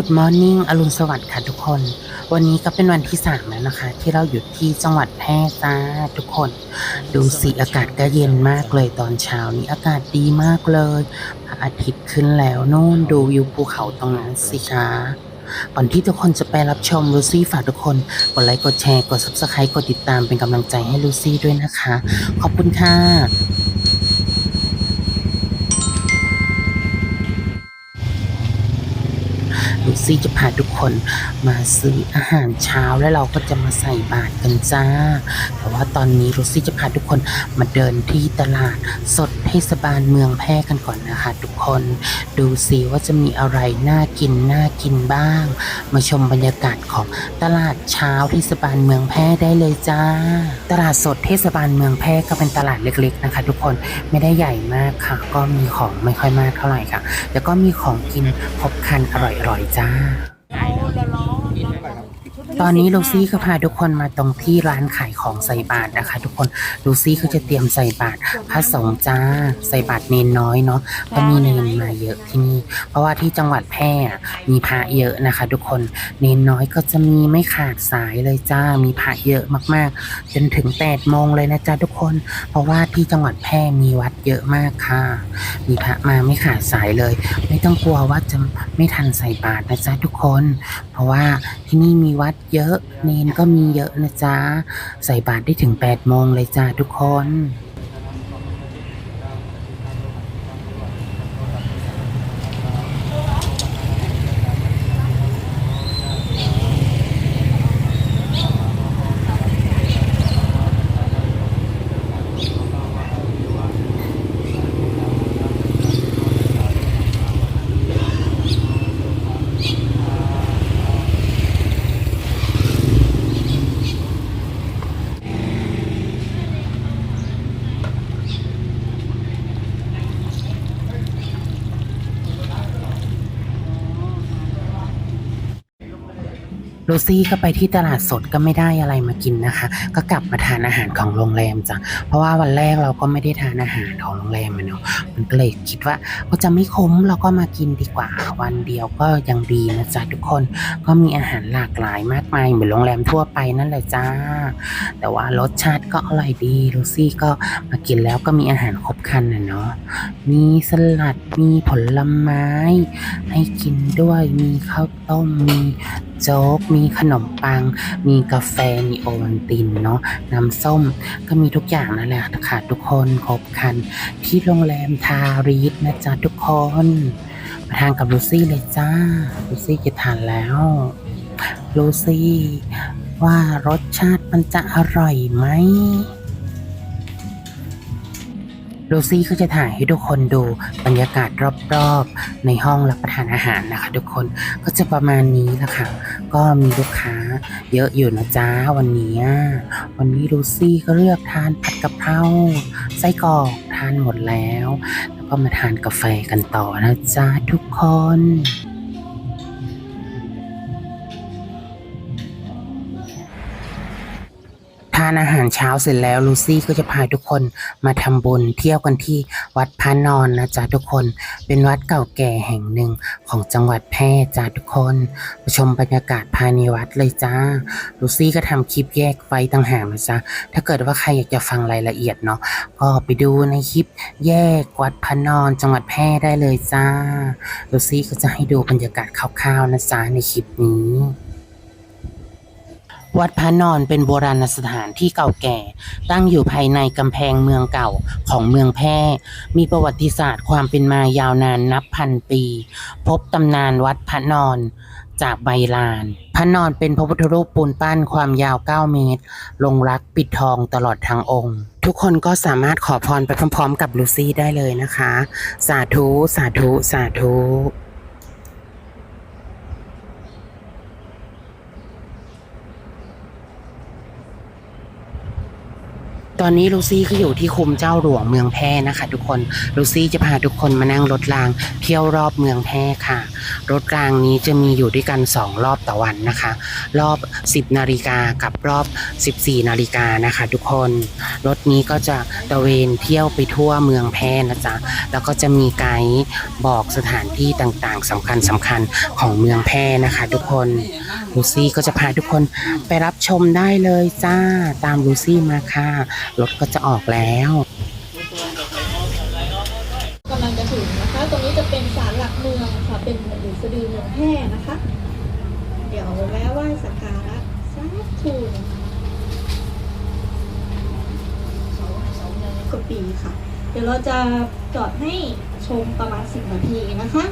Good Morning อรุณสวัสดิ์ค่ะทุกคน วันนี้ก็เป็นวันที่สามแล้วนะคะ ที่เราอยู่ที่จังหวัดแพร่จ้าทุกคน ดูสิอากาศก็เย็นมากเลยตอนเช้านี้อากาศดีมากเลยพระอาทิตย์ขึ้นแล้วนู่นดูวิวภูเขาตรงนั้นสิคะก่อนที่ทุกคนจะไปรับชมลูซี่ฝากทุกคนกดไลค์กดแชร์กด subscribe กดติดตามเป็นกำลังใจให้ลูซี่ด้วยนะคะ ขอบคุณค่ะ ลูซี่จะพาทุกคนมาซื้ออาหารเช้าแล้วเราก็จะมาใส่บาตรกันจ้า แต่ว่าตอนนี้ลูซี่จะพาทุกคนมาเดินที่ตลาดสด เทศบาลเมืองแพร่กันก่อนนะคะทุกคนดูสิว่าจะมีอะไรน่ากินน่ากินบ้าง มาชมบรรยากาศของตลาดเช้าเทศบาลเมืองแพร่ได้เลยจ้า ตลาดสดเทศบาลเมืองแพร่ก็เป็นตลาดเล็ก ๆนะคะ ทุกคนไม่ได้ใหญ่มากค่ะ ก็มีของไม่ค่อยมากเท่าไหร่ค่ะ แล้วก็มีของกินครบครันอร่อยๆจ้า ตอนนี้ลูซี่ก็พาทุกคนมาตรงที่ร้านขายของใส่บาตรนะคะ ทุกคนลูซี่ก็จะเตรียมใส่บาตรพระสงฆ์จ้าใส่บาตรเนนน้อยเนาะเพราะมีเนนมาเยอะที่นี่ เพราะว่าที่จังหวัดแพร่มีพระเยอะนะคะ ทุกคนเนนน้อยก็จะมีไม่ขาดสายเลยจ้ามีพระเยอะมากๆ จนถึง8ปดโมงเลยนะจ๊ะทุกคน เพราะว่าที่จังหวัดแพร่มีวัดเยอะมากค่ะ มีพระมาไม่ขาดสายเลย ไม่ต้องกลัวว่าจะไม่ทันใส่บาตรนะจ๊ะทุกคน เพราะว่าที่นี่มีวัดเยอะ เนนก็มีเยอะนะจ๊ะ ใส่บาตรได้ถึง8ปดโมงเลยจ้าทุกคน ซี่ก็ไปที่ตลาดสดก็ไม่ได้อะไรมากินนะคะ ก็กลับมาทานอาหารของโรงแรมจ้ะเพราะว่าวันแรกเราก็ไม่ได้ทานอาหารของโรงแรมอะเนาะมันก็เลยคิดว่าก็จะไม่คุ้มเราก็มากินดีกว่า วันเดียวก็ยังดีนะจ๊ะทุกคนก็มีอาหารหลากหลายมากมายเหมือนโรงแรมทั่วไปนั่นแหละจ้า แต่ว่ารสชาติก็อร่อยดีลูซี่ก็มากินแล้วก็มีอาหารครบครันนะเนาะมีสลัดมีผลไม้ ให้กินด้วยมีข้าวต้มมี โจ๊ก มีขนมปัง มีกาแฟ มีโอวัลตินเนาะ น้ำส้ม ก็มีทุกอย่างนั่นแหละค่ะทุกคนครบครัน ที่โรงแรมทารีสนะจ๊ะทุกคน มาทานกับลูซี่เลยจ้า ลูซี่จะทานแล้ว ลูซี่ ว่ารสชาติมันจะอร่อยไหม ลูซี่ก็จะถ่ายให้ทุกคนดูบรรยากาศรอบๆ ในห้องรับประทานอาหารนะคะ ทุกคนก็จะประมาณนี้แหละค่ะ ก็มีลูกค้าเยอะอยู่นะจ๊ะวันนี้ วันนี้ลูซี่ก็เลือกทานผัดกะเพราไส้กรอกทานหมดแล้ว แล้วก็มาทานกาแฟกันต่อนะจ๊ะทุกคน ทานอาหารเช้าเสร็จแล้วลูซี่ก็จะพาทุกคนมาทำบุญเที่ยวกันที่วัดพระนอนนะจ๊ะทุกคน เป็นวัดเก่าแก่แห่งหนึ่งของจังหวัดแพร่จ้าทุกคนมาชมบรรยากาศภายในวัดเลยจ้าลูซี่ก็ทำคลิปแยกไว้ต่างหากนะจ๊ะถ้าเกิดว่าใครอยากจะฟังรายละเอียดเนาะก็ไปดูในคลิปแยกวัดพระนอน จังหวัดแพร่ได้เลยจ้าลูซี่ก็จะให้ดูบรรยากาศคร่าวๆนะจ๊ะในคลิปนี้ วัดพระนอนเป็นโบราณสถานที่เก่าแก่ ตั้งอยู่ภายในกำแพงเมืองเก่าของเมืองแพร่ มีประวัติศาสตร์ความเป็นมายาวนานนับพันปี พบตำนานวัดพระนอนจากใบลาน พระนอนเป็นพระพุทธรูปปูนปั้นความยาว 9 เมตร ลงรักปิดทองตลอดทั้งองค์ ทุกคนก็สามารถขอพรไปพร้อมๆ กับลูซี่ได้เลยนะคะ สาธุ สาธุ สาธุ ตอนนี้ลูซี่ก็อยู่ที่คุมเจ้าหลวงเมืองแพร่นะคะ ทุกคน ลูซี่จะพาทุกคนมานั่งรถรางเที่ยวรอบเมืองแพร่ค่ะ รถรางนี้จะมีอยู่ด้วยกัน 2 รอบต่อวันนะคะ รอบ 10 นาฬิกากับรอบ 14 นาฬิกานะคะ ทุกคน รถนี้ก็จะตระเวนเที่ยวไปทั่วเมืองแพร่นะจ๊ะ แล้วก็จะมีไกด์บอกสถานที่ต่างๆสำคัญสำคัญๆของเมืองแพร่นะคะ ทุกคน ลูซี่ก็จะพาทุกคนไปรับชมได้เลยจ้า ตามลูซี่มาค่ะรถก็จะออกแล้วกำลังจะถึงนะคะ ตรงนี้จะเป็นศาลหลักเมืองค่ะ เป็นหรือสะดือเมืองแพร่นะคะ เดี๋ยวแวะไหว้สักการะสักทูนงกว่าปีค่ะ เดี๋ยวเราจะจอดให้ชมประมาณสิบนาทีนะคะ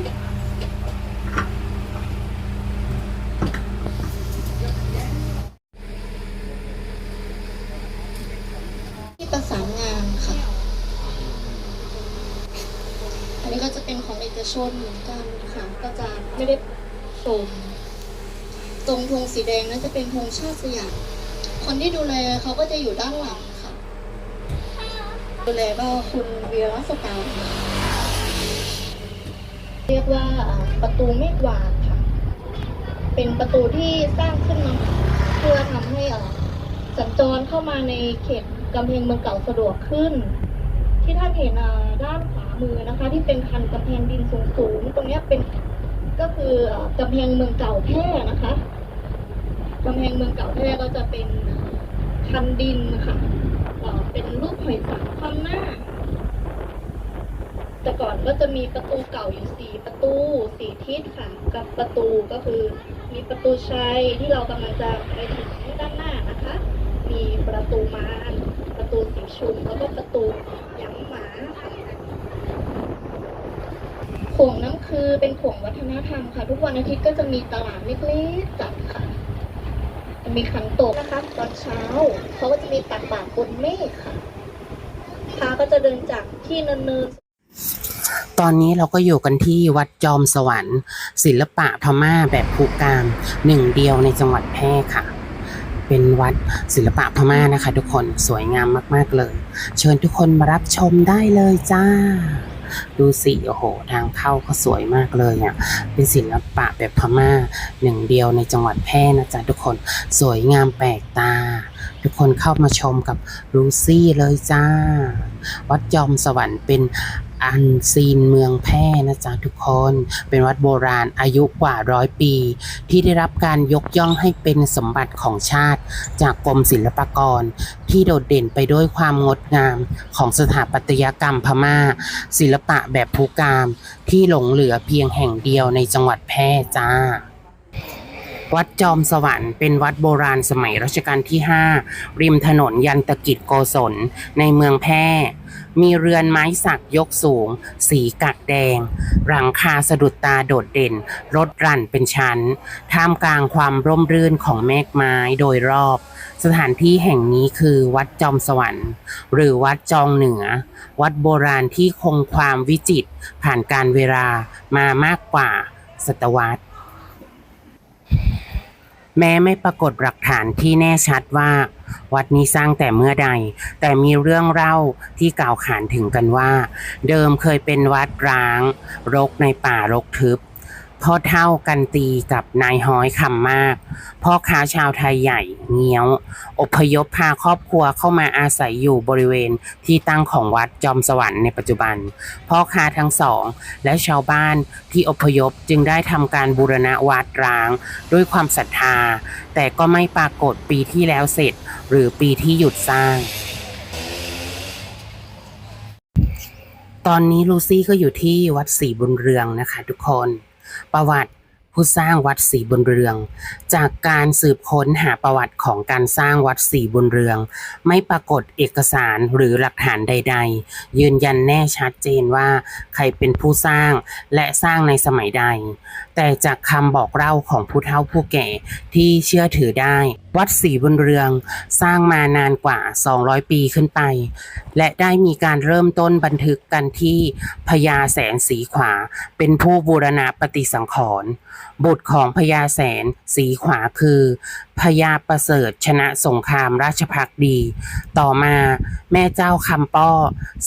ที่ประสานงานค่ะ อันนี้ก็จะเป็ นเอกชนเหมือนกันค่ะก็จะไม่ได้ชม ตรงธงสีแดงนั่นจะเป็นธงชาติสยามคนที่ดูแลเขาก็จะอยู่ด้านหลังค่ะ ดูแลก็คุณเวียรสกาวเรียกว่าประตูเมฆวานค่ะ เป็นประตูที่สร้างขึ้นมาเพื่อทำให้สัญจรเข้ามาในเขตกำแพงเมืองเก่าสะดวกขึ้น ที่ท่านเห็นด้านขวา มือนะคะ ที่เป็นคันกำแพงดินสูงๆตรงเนี้ยเป็นก็คืออ่ากำแพงเมืองเก่าแพร่นะคะกำแพงเมืองเก่าแพร่ก็จะเป็นคันดินค่ะเป็นรูปหอยสังคว่ำหน้า แต่ก่อนก็จะมีประตูเก่าอยู่สี่ประตูสี่ทิศค่ะ กับประตูก็คือมีประตูชัยที่เรากำลังจะไปถึงด้านหน้านะคะ มีประตูมารประตูสีชุมแล้วก็ประตูหยางหมาค่ะ โขงน้ำคือเป็นโขงวัฒนธรรมค่ะ ทุกวันอาทิตย์ก็จะมีตลาดเล็กๆจัดค่ะจะมีขันโตกนะคะตอนเช้าเขาก็จะมีตักบาตรบนเมฆค่ะพาก็จะเดินจากที่เนินตอนนี้เราก็อยู่กันที่วัดจอมสวรรค์ ศิลปะพม่าแบบภูกามหนึ่งเดียวในจังหวัดแพร่ค่ะ เป็นวัดศิลปะพม่านะคะ ทุกคนสวยงามมาก ๆเลย เชิญทุกคนมารับชมได้เลยจ้า ดูสิโอ้โห ทางเข้าก็สวยมากเลยอะเป็นศิลปะแบบพม่าหนึ่งเดียวในจังหวัดแพร่นะจ๊ะทุกคนสวยงามแปลกตา ทุกคนเข้ามาชมกับลูซี่เลยจ้า วัดจอมสวรรค์เป็น อันซีนเมืองแพร่นะจ๊ะทุกคน เป็นวัดโบราณอายุกว่าร้อยปี ที่ได้รับการยกย่องให้เป็นสมบัติของชาติ จากกรมศิลปากร ที่โดดเด่นไปด้วยความงดงามของสถาปัตยกรรมพม่า ศิลปะแบบภูกาม ที่หลงเหลือเพียงแห่งเดียวในจังหวัดแพร่จ้าวัดจอมสวรรค์เป็นวัดโบราณสมัยรัชกาลที่ 5 ริมถนนยันตกิจโกศลในเมืองแพร่ มีเรือนไม้สักยกสูง สีกักแดง หลังคาสะดุดตาโดดเด่น รถรันเป็นชั้น ท่ามกลางความร่มรื่นของเมฆไม้โดยรอบ สถานที่แห่งนี้คือวัดจอมสวรรค์ หรือวัดจองเหนือ วัดโบราณที่คงความวิจิตรผ่านการเวลามามากกว่าศตวรรษแม้ไม่ปรากฏหลักฐานที่แน่ชัดว่า วัดนี้สร้างแต่เมื่อใด แต่มีเรื่องเล่าที่กล่าวขานถึงกันว่า เดิมเคยเป็นวัดร้าง รกในป่ารกทึบ พ่อเท่ากันตีกับนายห้อยคำมาก พ่อค้าชาวไทยใหญ่เงี้ยว อพยพพาครอบครัวเข้ามาอาศัยอยู่บริเวณที่ตั้งของวัดจอมสวรรค์ในปัจจุบัน พ่อค้าทั้งสอง และชาวบ้านที่อพยพจึงได้ทำการบูรณะวัดร้าง ด้วยความศรัทธา แต่ก็ไม่ปรากฏปีที่แล้วเสร็จ หรือปีที่หยุดสร้างตอนนี้ลูซี่ก็อยู่ที่วัดศรีบุญเรืองนะคะทุกคน ประวัติผู้สร้างวัดศรีบุญเรือง จากการสืบค้นหาประวัติของการสร้างวัดศรีบุญเรือง ไม่ปรากฏเอกสารหรือหลักฐานใด ๆ ยืนยันแน่ชัดเจนว่าใครเป็นผู้สร้างและสร้างในสมัยใด แต่จากคำบอกเล่าของผู้เฒ่าผู้แก่ที่เชื่อถือได้ วัดศรีบุญเรืองสร้างมานานกว่า 200 ปีขึ้นไป และได้มีการเริ่มต้นบันทึกกันที่พญาแสนสีขวา เป็นผู้บูรณะปฏิสังขรณ์บุตรของพญาแสนสีขวาคือพญาประเสริฐชนะสงครามราชพักดี ต่อมาแม่เจ้าคำป้อ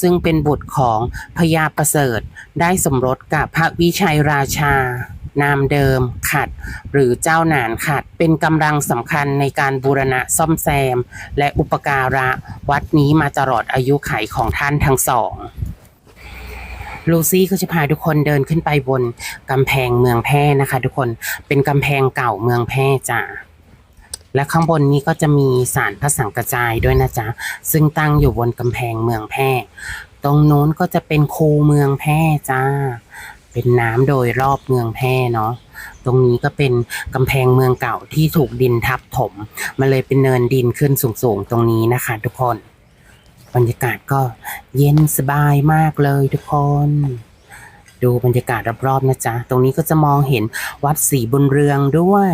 ซึ่งเป็นบุตรของพญาประเสริฐได้สมรสกับพระวิชัยราชา นามเดิมขัด หรือเจ้าหนานขัด เป็นกำลังสำคัญในการบูรณะซ่อมแซม และอุปการะวัดนี้มาตลอดอายุไขของท่านทั้งสองลูซี่ก็จะพาทุกคนเดินขึ้นไปบนกำแพงเมืองแพร่นะคะ ทุกคนเป็นกำแพงเก่าเมืองแพร่จ้ะและข้างบนนี้ก็จะมีศาลพระสังกระจายด้วยนะจ๊ะ ซึ่งตั้งอยู่บนกำแพงเมืองแพร่ ตรงนู้นก็จะเป็นคูเมืองแพร่จ้า เป็นน้ำโดยรอบเมืองแพร่เนาะตรงนี้ก็เป็นกำแพงเมืองเก่าที่ถูกดินทับถมมันเลยเป็นเนินดินขึ้นสูงๆตรงนี้นะคะ ทุกคน บรรยากาศก็เย็นสบายมากเลยทุกคน ดูบรรยากาศรอบๆนะจ๊ะ ตรงนี้ก็จะมองเห็นวัดศรีบุญเรืองด้วย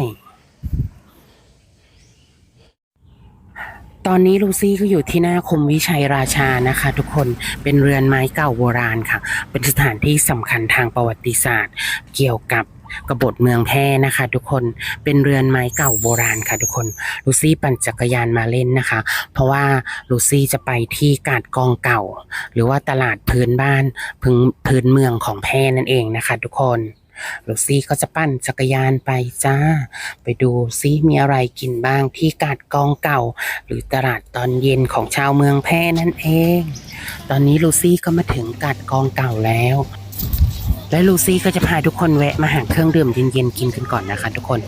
ตอนนี้ลูซี่ก็อยู่ที่หน้าคมวิชัยราชานะคะ ทุกคนเป็นเรือนไม้เก่าโบราณค่ะ เป็นสถานที่สำคัญทางประวัติศาสตร์ เกี่ยวกับกบฏเมืองแพร่นะคะ ทุกคนเป็นเรือนไม้เก่าโบราณค่ะ ทุกคนลูซี่ปั่นจักรยานมาเล่นนะคะ เพราะว่าลูซี่จะไปที่กาดกองเก่า หรือว่าตลาดพื้นบ้านพื้นพื้นเมืองของแพร่นั่นเองนะคะ ทุกคน ลูซี่ก็จะปั่นจักรยานไปจ้า ไปดูซิมีอะไรกินบ้างที่กาดกองเก่า หรือตลาดตอนเย็นของชาวเมืองแพร่นั่นเอง ตอนนี้ลูซี่ก็มาถึงกาดกองเก่าแล้ว และลูซี่ก็จะพาทุกคนแวะมาหาเครื่องดื่มเย็นๆกินกันก่อนนะคะ ทุกคน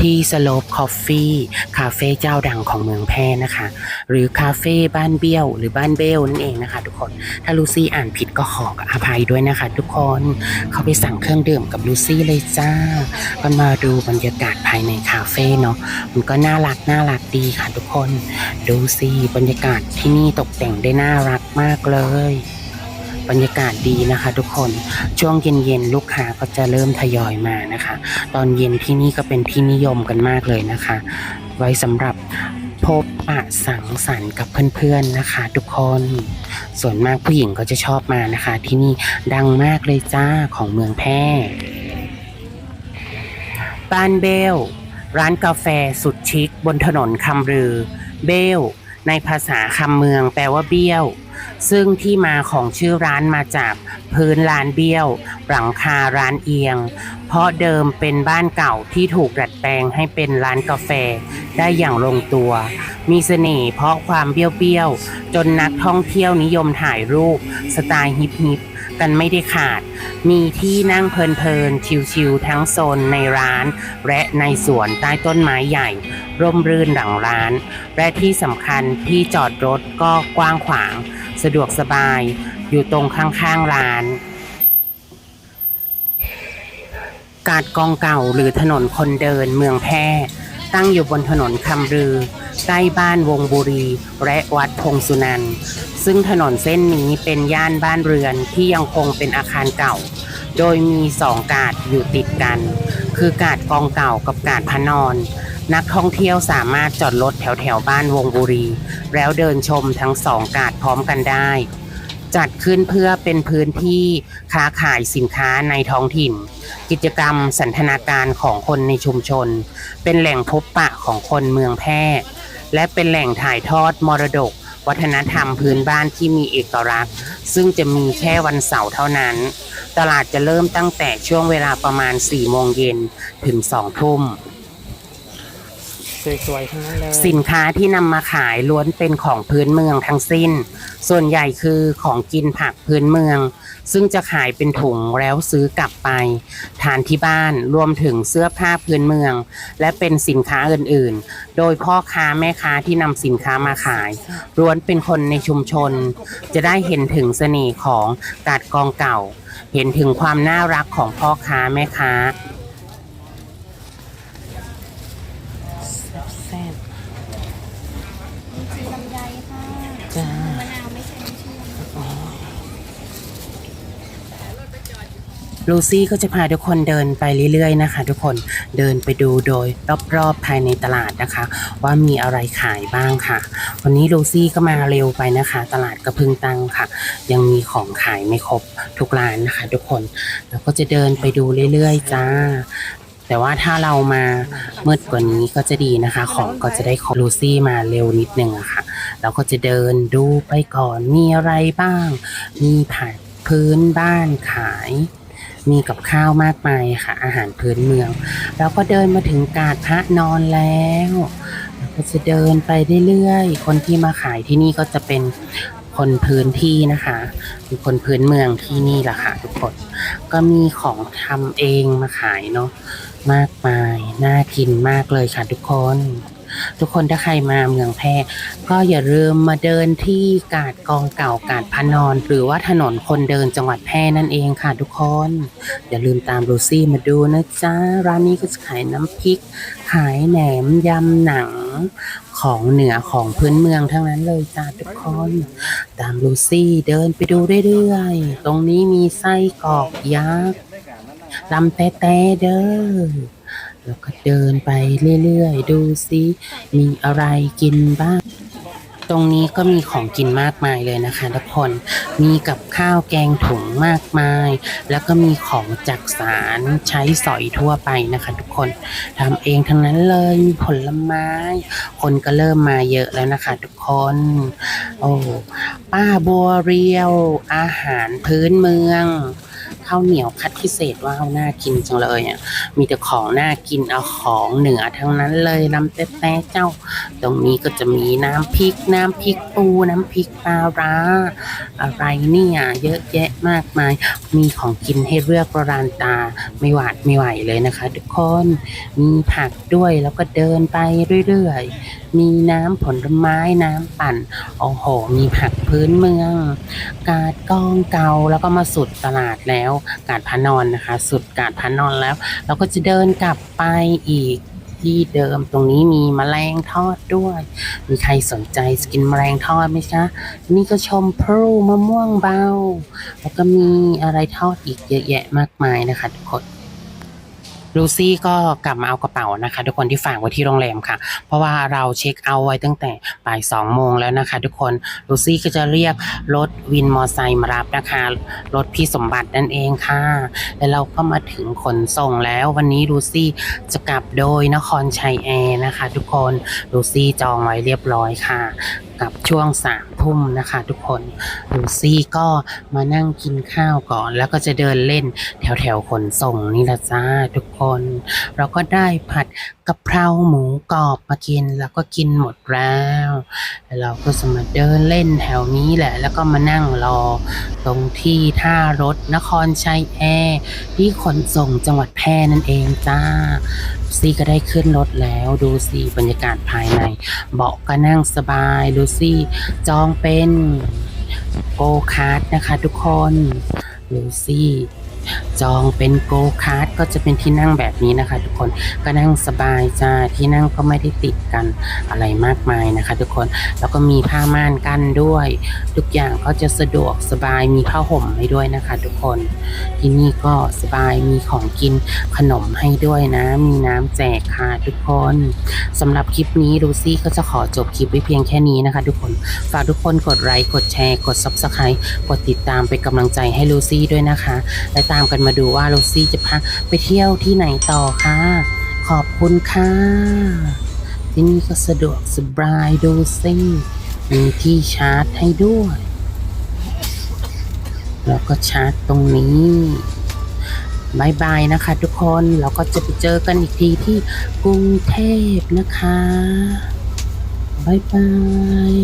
ที่สโลปคอฟฟี่คาเฟ่เจ้าดังของเมืองแพร่นะคะ หรือคาเฟ่บ้านเบี้ยวหรือบ้านเบลนั่นเองนะคะ ทุกคนถ้าลูซี่อ่านผิดก็ขออภัยด้วยนะคะ ทุกคนเข้าไปสั่งเครื่องดื่มกับลูซี่เลยจ้าก็มาดูบรรยากาศภายในคาเฟ่เนาะมันก็น่ารักน่ารักดีค่ะ ทุกคนดูสิบรรยากาศที่นี่ตกแต่งได้น่ารักมากเลย บรรยากาศดีนะคะ ทุกคนช่วงเย็นๆลูกค้าก็จะเริ่มทยอยมานะคะ ตอนเย็นที่นี่ก็เป็นที่นิยมกันมากเลยนะคะ ไว้สำหรับพบปะสังสรรค์กับเพื่อนๆนะคะ ทุกคนส่วนมากผู้หญิงก็จะชอบมานะคะ ที่นี่ดังมากเลยจ้าของเมืองแพร่บ้านเบล ร้านกาแฟสุดชิคบนถนนคำรือ เบล ในภาษาคำเมืองแปลว่าเบี้ยว ซึ่งที่มาของชื่อร้านมาจากพื้นลานเบี้ยว หลังคาร้านเอียง เพราะเดิมเป็นบ้านเก่าที่ถูกดัดแปลงให้เป็นร้านกาแฟได้อย่างลงตัว มีเสน่ห์เพราะความเบี้ยวๆ จนนักท่องเที่ยวนิยมถ่ายรูป สไตล์ฮิปฮิปๆกันไม่ได้ขาด มีที่นั่งเพลินๆ ชิลๆ ทั้งโซนในร้าน และในสวนใต้ต้นไม้ใหญ่ ร่มรื่นหลังร้าน และที่สำคัญที่จอดรถก็กว้างขวาง สะดวกสบายอยู่ตรงข้างๆร้าน กาดกองเก่าหรือถนนคนเดินเมืองแพร่ตั้งอยู่บนถนนคำรือ ใกล้บ้านวงบุรี และวัดพงสุนันท์ซึ่งถนนเส้นนี้เป็นย่านบ้านเรือนที่ยังคงเป็นอาคารเก่า โดยมีสองกาดอยู่ติดกัน คือกาดกองเก่ากับกาดพะนอน นักท่องเที่ยวสามารถจอดรถแถวแถวบ้านวงบุรี แล้วเดินชมทั้งสองกาดพร้อมกันได้ จัดขึ้นเพื่อเป็นพื้นที่ค้าขายสินค้าในท้องถิ่น กิจกรรมสันทนาการของคนในชุมชน เป็นแหล่งพบปะของคนเมืองแพร่ และเป็นแหล่งถ่ายทอดมรดก วัฒนธรรมพื้นบ้านที่มีเอกลักษณ์ ซึ่งจะมีแค่วันเสาร์เท่านั้น ตลาดจะเริ่มตั้งแต่ช่วงเวลาประมาณ4โมงเย็นถึง2ทุ่ม สวยๆทั้งนั้นเลยสินค้าที่นำมาขายล้วนเป็นของพื้นเมืองทั้งสิ้น ส่วนใหญ่คือของกินผักพื้นเมือง ซึ่งจะขายเป็นถุงแล้วซื้อกลับไป ทานที่บ้านรวมถึงเสื้อผ้าพื้นเมือง และเป็นสินค้าอื่นๆ โดยพ่อค้าแม่ค้าที่นำสินค้ามาขายล้วนเป็นคนในชุมชน จะได้เห็นถึงเสน่ห์ของกาดกองเก่า เห็นถึงความน่ารักของพ่อค้าแม่ค้า แซ่บ สีลำไยค่ะ จ้ามะนาวไม่ใช่น้ำเชื่อม ลูซี่ก็จะพาทุกคนเดินไปเรื่อยๆนะคะ ทุกคนเดินไปดูโดยรอบๆภายในตลาดนะคะ ว่ามีอะไรขายบ้างค่ะ วันนี้ลูซี่ก็มาเร็วไปนะคะ ตลาดกระพึงตังค่ะ ยังมีของขายไม่ครบทุกร้านนะคะ ทุกคนแล้วก็จะเดินไปดูเรื่อยๆจ้าแต่ว่าถ้าเรามามืดกว่านี้ก็จะดีนะคะ ของก็จะได้ครบลูซี่มาเร็วนิดนึงอะค่ะเราก็จะเดินดูไปก่อนมีอะไรบ้าง มีผัดพื้นบ้านขาย มีกับข้าวมากมายค่ะ อาหารพื้นเมืองเราก็เดินมาถึงกาดพระนอนแล้วเราก็จะเดินไปเรื่อยๆ คนที่มาขายที่นี่ก็จะเป็นคนพื้นที่นะคะเป็นคนพื้นเมืองที่นี่แหละค่ะทุกคน ก็มีของทำเองมาขายเนาะมากมาย น่ากินมากเลยค่ะทุกคน ทุกคนถ้าใครมาเมืองแพร่ก็อย่าลืมมาเดินที่กาดกองเก่ากาดพระนอน หรือว่าถนนคนเดินจังหวัดแพร่นั่นเองค่ะทุกคน อย่าลืมตามลูซี่มาดูนะจ๊ะร้านนี้ก็จะขายน้ำพริก ขายแหนมยำหนังของเหนือของพื้นเมืองทั้งนั้นเลยจ้าทุกคน ตามลูซี่เดินไปดูเรื่อยๆ ตรงนี้มีไส้กรอกยักษ์ลำแต้เด้อ แล้วก็เดินไปเรื่อยๆ ดูซิมีอะไรกินบ้าง ตรงนี้ก็มีของกินมากมายเลยนะคะทุกคน มีกับข้าวแกงถุงมากมาย แล้วก็มีของจักสารใช้สอยทั่วไปนะคะ ทุกคนทำเองทั้งนั้นเลยมีผลไม้ คนก็เริ่มมาเยอะแล้วนะคะ ทุกคน โอ้ป้าบัวเรียว อาหารพื้นเมือง ข้าวเหนียวคัดพิเศษว้าวน่ากินจังเลยอะมีแต่ของน่ากินเอาของเหนือทั้งนั้นเลยลำแต้ๆเจ้า ตรงนี้ก็จะมีน้ำพริก น้ำพริกปูน้ำพริกปลาร้าอะไรเนี่ยเยอะแยะมากมาย มีของกินให้เลือกประรานตาไม่หวาดไม่ไหวเลยนะคะ ทุกคนมีผักด้วยแล้วก็เดินไปเรื่อยๆ มีน้ำผลไม้น้ำปั่น โอ้โห มีผักพื้นเมือง กาดกองเกาแล้วก็มาสุดตลาดแล้ว กาดพระนอนนะคะ สุดกาดพระนอนแล้ว เราก็จะเดินกลับไปอีกที่เดิมตรงนี้มีมแมลงทอดด้วย มีใครสนใจจะกินแมลงทอดไหมคะนี่ก็ชมพลูมะม่วงเบา แล้วก็มีอะไรทอดอีกเยอะแยะมากมายนะคะทุกคน ลูซี่ก็กลับมาเอากระเป๋านะคะ ทุกคนที่ฝากไว้ที่โรงแรมค่ะ เพราะว่าเราเช็คเอาไว้ตั้งแต่บ่ายสองโมงแล้วนะคะ ทุกคนลูซี่ก็จะเรียกรถวินมอไซค์มารับนะคะรถพี่สมบัตินั่นเองค่ะ แล้วเราก็มาถึงขนส่งแล้ววันนี้ลูซี่จะกลับโดยนครชัยแอร์นะคะ ทุกคนลูซี่จองไว้เรียบร้อยค่ะ กับช่วงสาม ทุ่มนะคะทุกคนลูซี่ก็มานั่งกินข้าวก่อน แล้วก็จะเดินเล่นแถวแถวขนส่งนี่ละจ้าทุกคน เราก็ได้ผัดกะเพราหมูกรอบมากิน แล้วก็กินหมดแล้วแล้วเราก็จะมาเดินเล่นแถวนี้แหละ แล้วก็มานั่งรอ ตรงที่ท่ารถนครชัยแอร์ที่ขนส่งจังหวัดแพร่นั่นเองจ้า ซี่ก็ได้ขึ้นรถแล้วดูสิบรรยากาศภายใน เบาะก็นั่งสบายดูสิจองเป็นโกคาร์ดนะคะทุกคนดูสิจองเป็นโกคาร์ดก็จะเป็นที่นั่งแบบนี้นะคะ ทุกคนก็นั่งสบายจ้าที่นั่งก็ไม่ได้ติดกันอะไรมากมายนะคะ ทุกคนแล้วก็มีผ้าม่านกั้นด้วย ทุกอย่างก็จะสะดวกสบายมีผ้าห่มให้ด้วยนะคะ ทุกคนที่นี่ก็สบายมีของกินขนมให้ด้วยนะ มีน้ำแจกค่ะทุกคนสำหรับคลิปนี้ลูซี่ก็จะขอจบคลิปไว้เพียงแค่นี้นะคะ ทุกคนฝากทุกคนกดไลค์กดแชร์ กด Subscribe กดติดตามเป็นกำลังใจให้ลูซี่ด้วยนะคะ และตามกันมาดูว่าลูซี่จะพาไปเที่ยวที่ไหนต่อค่ะ ขอบคุณค่ะ ที่นี่ก็สะดวกสบายดูซิมีที่ชาร์จให้ด้วย แล้วก็ชาร์จตรงนี้บายบายนะคะทุกคนเราก็จะไปเจอกันอีกทีที่กรุงเทพนะคะบายบาย